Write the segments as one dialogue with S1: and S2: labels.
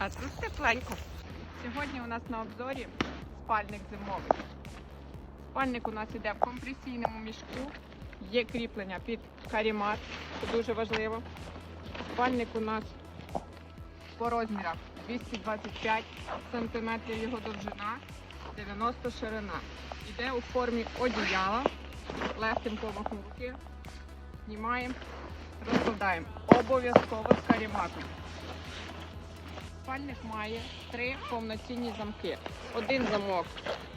S1: А тут тепленько. Сьогодні у нас на обзорі спальник зимовий. Спальник у нас іде в компресійному мішку. Є кріплення під карімат, це дуже важливо. Спальник у нас по розмірах 225 см його довжина, 90 ширина. Іде у формі одіяла, легким помахом руки. Знімаємо, розкладаємо. Обов'язково з каріматом. Спальник має три повноцінні замки. Один замок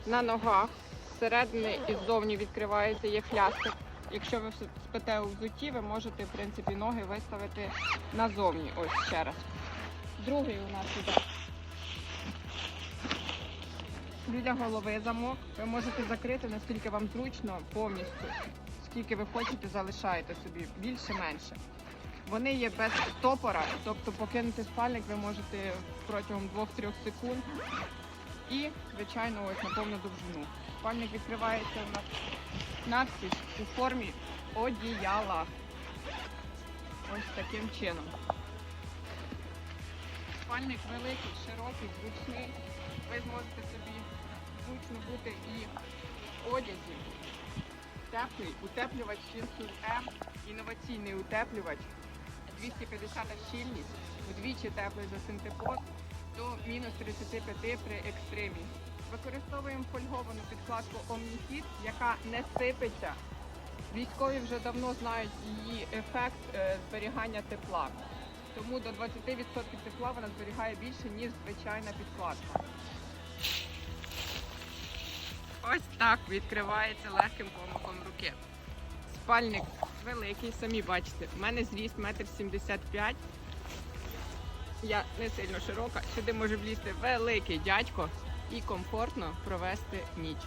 S1: на ногах, зсередини і ззовні відкривається, є хлястик. Якщо ви спите у взутті, ви можете в принципі ноги виставити назовні. Ось ще раз. Другий у нас іде. Біля голови замок. Ви можете закрити наскільки вам зручно повністю. Скільки ви хочете, залишаєте собі більше-менше. Вони є без стопора, тобто покинути спальник ви можете протягом 2-3 секунд. І, звичайно, ось на повну довжину. Спальник відкривається у нас навстіж у формі одіяла. Ось таким чином. Спальник великий, широкий, зручний. Ви зможете собі зручно бути і в одязі. Теплий утеплювач Сінсур М, інноваційний утеплювач, 250 щільність, вдвічі теплий за синтепон до мінус 35 при екстремі. Використовуємо фольговану підкладку Omnifit, яка не сипеться. Військові вже давно знають її ефект е, зберігання тепла. Тому до 20% тепла вона зберігає більше, ніж звичайна підкладка. Ось так відкривається легким помахом руки. Спальник великий, самі бачите. У мене зріст 1,75 м. Я не сильно широка. Сюди може влізти великий дядько і комфортно провести ніч.